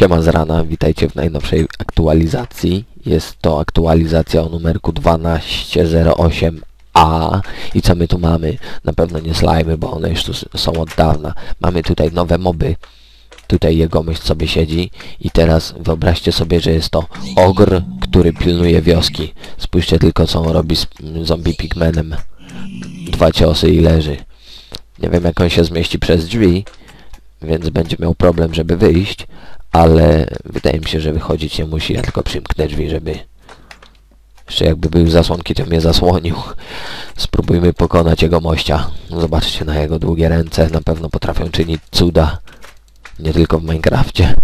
Siema z rana, witajcie w najnowszej aktualizacji. Jest to aktualizacja o numerku 1208A. I co my tu mamy? Na pewno nie slajmy, bo one już tu są od dawna. Mamy tutaj nowe moby. Tutaj jegomość sobie siedzi i teraz wyobraźcie sobie, że jest to ogr, który pilnuje wioski. Spójrzcie tylko co on robi z zombie pigmenem. Dwa ciosy i leży. Nie wiem jak on się zmieści przez drzwi, więc będzie miał problem, żeby wyjść, ale wydaje mi się, że wychodzić nie musi, ja tylko przymknę drzwi, żeby... Jeszcze jakby były zasłonki, to mnie zasłonił. Spróbujmy pokonać jego mościa. Zobaczcie na jego długie ręce, na pewno potrafią czynić cuda. Nie tylko w Minecrafcie.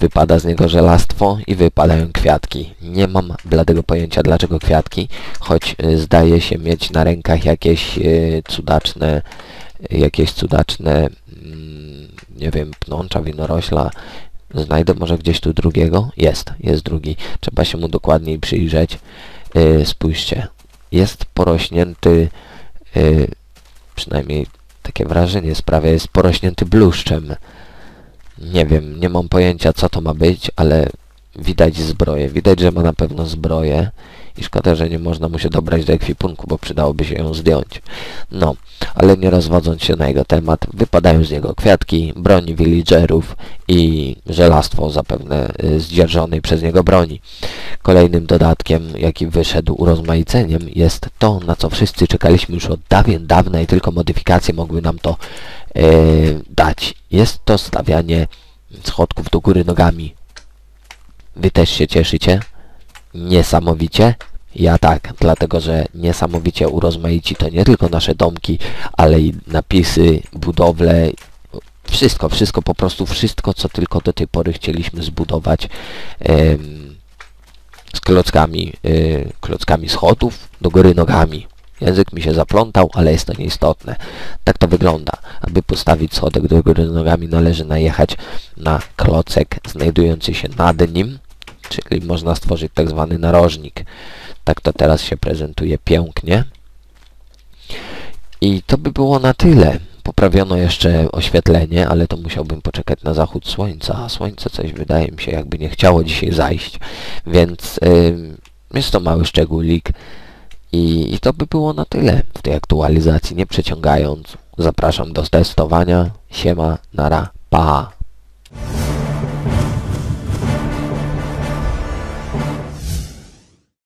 Wypada z niego żelastwo i wypadają kwiatki. Nie mam bladego pojęcia dlaczego kwiatki, choć y, zdaje się mieć na rękach jakieś y, cudaczne, jakieś cudaczne, mm, nie wiem, pnącza, winorośla. Znajdę może gdzieś tu drugiego? Jest, jest drugi. Trzeba się mu dokładniej przyjrzeć. Y, spójrzcie, jest porośnięty, y, przynajmniej takie wrażenie sprawia, jest porośnięty bluszczem. Nie wiem, nie mam pojęcia co to ma być, ale widać zbroję. Widać, że ma na pewno zbroję i szkoda, że nie można mu się dobrać do ekwipunku, bo przydałoby się ją zdjąć. No, ale nie rozwodząc się na jego temat, wypadają z niego kwiatki, broni villagerów i żelastwo zapewne y, zdzierżonej przez niego broni. Kolejnym dodatkiem, jaki wyszedł urozmaiceniem, jest to, na co wszyscy czekaliśmy już od dawien dawna i tylko modyfikacje mogły nam to e, dać. Jest to stawianie schodków do góry nogami. Wy też się cieszycie? Niesamowicie? Ja tak, dlatego że niesamowicie urozmaici to nie tylko nasze domki, ale i napisy, budowle, wszystko, wszystko, po prostu wszystko, co tylko do tej pory chcieliśmy zbudować em, z klockami, y, klockami schodów do góry nogami. Język mi się zaplątał, ale jest to nieistotne. Tak to wygląda. Aby postawić schodek do góry nogami należy najechać na klocek znajdujący się nad nim, czyli można stworzyć tak zwany narożnik. Tak to teraz się prezentuje pięknie. I to by było na tyle. Poprawiono jeszcze oświetlenie, ale to musiałbym poczekać na zachód słońca, a słońce coś wydaje mi się jakby nie chciało dzisiaj zajść, więc ym, jest to mały szczególik i, i to by było na tyle w tej aktualizacji, nie przeciągając. Zapraszam do testowania. Siema, nara, pa.